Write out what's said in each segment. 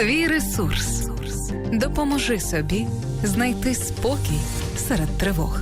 Твій ресурс. Допоможи собі знайти спокій серед тривог.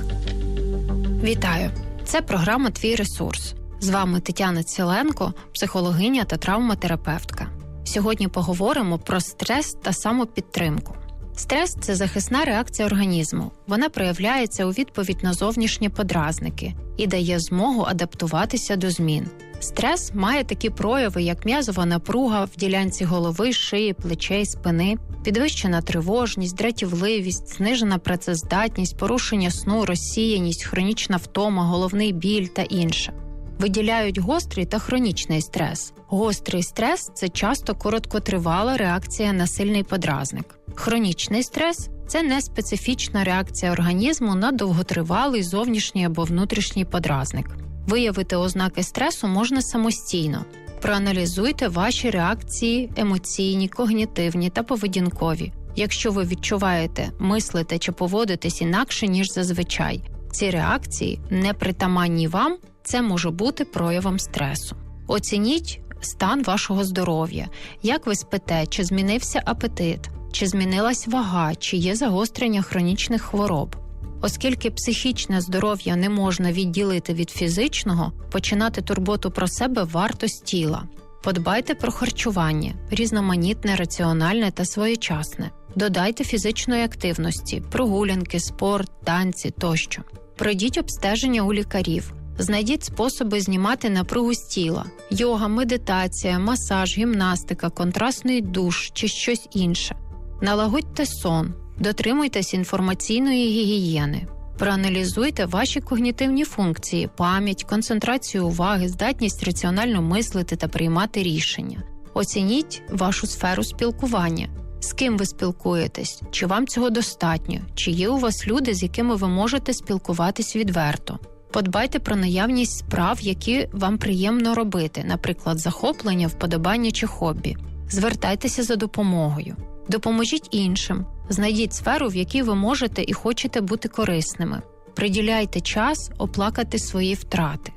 Вітаю! Це програма Твій ресурс. З вами Тетяна Ціленко, психологиня та травматерапевтка. Сьогодні поговоримо про стрес та самопідтримку. Стрес це захисна реакція організму. Вона проявляється у відповідь на зовнішні подразники і дає змогу адаптуватися до змін. Стрес має такі прояви, як м'язова напруга в ділянці голови, шиї, плечей, спини, підвищена тривожність, дратівливість, знижена працездатність, порушення сну, розсіяність, хронічна втома, головний біль та інше. Виділяють гострий та хронічний стрес. Гострий стрес це часто короткотривала реакція на сильний подразник. Хронічний стрес це неспецифічна реакція організму на довготривалий зовнішній або внутрішній подразник. Виявити ознаки стресу можна самостійно. Проаналізуйте ваші реакції емоційні, когнітивні та поведінкові. Якщо ви відчуваєте, мислите чи поводитесь інакше, ніж зазвичай, ці реакції непритаманні вам, це може бути проявом стресу. Оцініть стан вашого здоров'я, як ви спите, чи змінився апетит, чи змінилась вага, чи є загострення хронічних хвороб. Оскільки психічне здоров'я не можна відділити від фізичного, починати турботу про себе варто з тіла. Подбайте про харчування, різноманітне, раціональне та своєчасне. Додайте фізичної активності, прогулянки, спорт, танці тощо. Пройдіть обстеження у лікарів. Знайдіть способи знімати напругу з тіла: йога, медитація, масаж, гімнастика, контрастний душ чи щось інше. Налагодьте сон, дотримуйтесь інформаційної гігієни, проаналізуйте ваші когнітивні функції, пам'ять, концентрацію уваги, здатність раціонально мислити та приймати рішення. Оцініть вашу сферу спілкування. З ким ви спілкуєтесь, чи вам цього достатньо, чи є у вас люди, з якими ви можете спілкуватись відверто. Подбайте про наявність справ, які вам приємно робити, наприклад, захоплення, вподобання чи хобі. Звертайтеся за допомогою, допоможіть іншим, знайдіть сферу, в якій ви можете і хочете бути корисними. Приділяйте час оплакати свої втрати.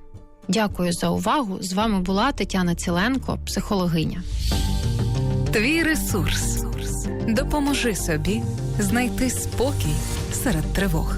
Дякую за увагу. З вами була Тетяна Ціленко, психологиня. Твій ресурс. Допоможи собі знайти спокій серед тривог.